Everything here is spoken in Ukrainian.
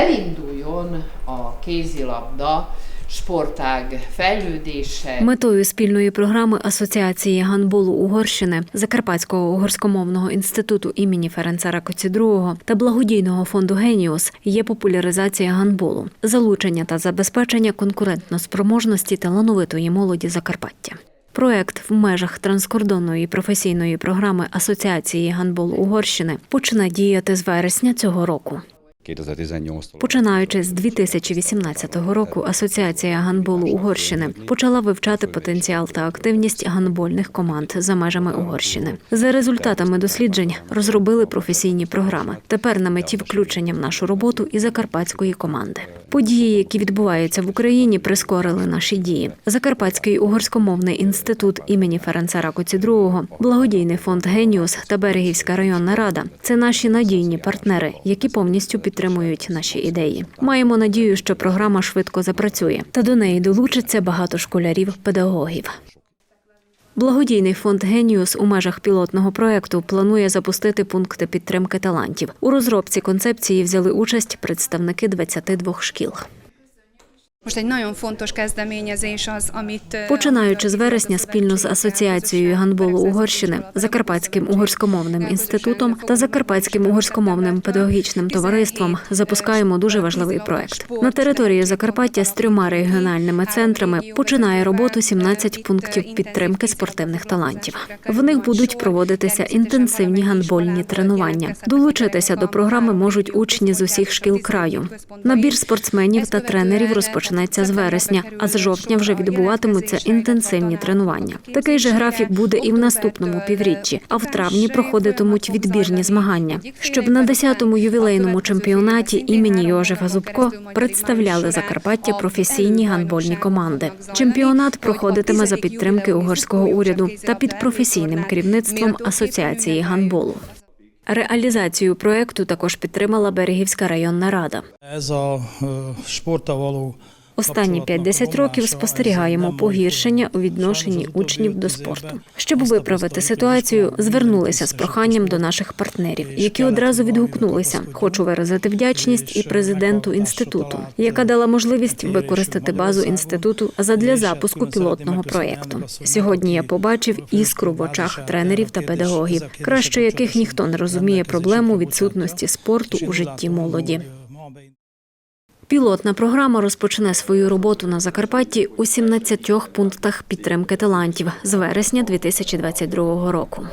elinduljon a kézilabda sportág fejlődése. Метою спільної програми Асоціації гандболу Угорщини, Закарпатського угорськомовного інституту імені Ференца Ракоці II та благодійного фонду Геніус є популяризація гандболу, залучення та забезпечення конкурентноспроможності талановитої молоді Закарпаття. Проект в межах транскордонної професійної програми Асоціації гандболу Угорщини почне діяти з вересня цього року. 2018 Починаючи з 2018 року, Асоціація гандболу Угорщини почала вивчати потенціал та активність гандбольних команд за межами Угорщини. За результатами досліджень розробили професійні програми. Тепер на меті включення в нашу роботу і закарпатської команди. Події, які відбуваються в Україні, прискорили наші дії. Закарпатський угорськомовний інститут імені Ференца Ракоці II, благодійний фонд Геніус та Берегівська районна рада це наші надійні партнери, які повністю підтримують наші ідеї. Маємо надію, що програма швидко запрацює, та до неї долучиться багато школярів, педагогів. Благодійний фонд Геніус у межах пілотного проекту планує запустити пункти підтримки талантів. У розробці концепції взяли участь представники 22 шкіл. Most egy nagyon fontos kezdeményezés az, amit... Починаючи з вересня, спільно з асоціацією гандболу Угорщини, Закарпатським угорськомовним інститутом та Закарпатським угорськомовним педагогічним товариством запускаємо дуже важливий проект. На території Закарпаття з трьома регіональними центрами починає роботу 17 пунктів підтримки спортивних талантів. В них будуть проводитися інтенсивні гандбольні тренування. Долучитися до програми можуть учні з усіх шкіл краю. Набір спортсменів та тренерів розпочинається з вересня, а з жовтня вже відбуватимуться інтенсивні тренування. Такий же графік буде і в наступному півріччі, а в травні проходитимуть відбірні змагання, щоб на 10-му ювілейному чемпіонаті імені Йожефа Зубко представляли Закарпаття професійні гандбольні команди. Чемпіонат проходитиме за підтримки угорського уряду та під професійним керівництвом асоціації гандболу. Реалізацію проекту також підтримала Берегівська районна рада. Останні 5-10 років спостерігаємо погіршення у відношенні учнів до спорту. Щоб виправити ситуацію, звернулися з проханням до наших партнерів, які одразу відгукнулися. Хочу виразити вдячність і президенту інституту, яка дала можливість використати базу інституту задля запуску пілотного проєкту. Сьогодні я побачив іскру в очах тренерів та педагогів, краще яких ніхто не розуміє проблему відсутності спорту у житті молоді. Пілотна програма розпочне свою роботу на Закарпатті у 17 пунктах підтримки талантів з вересня 2022 року.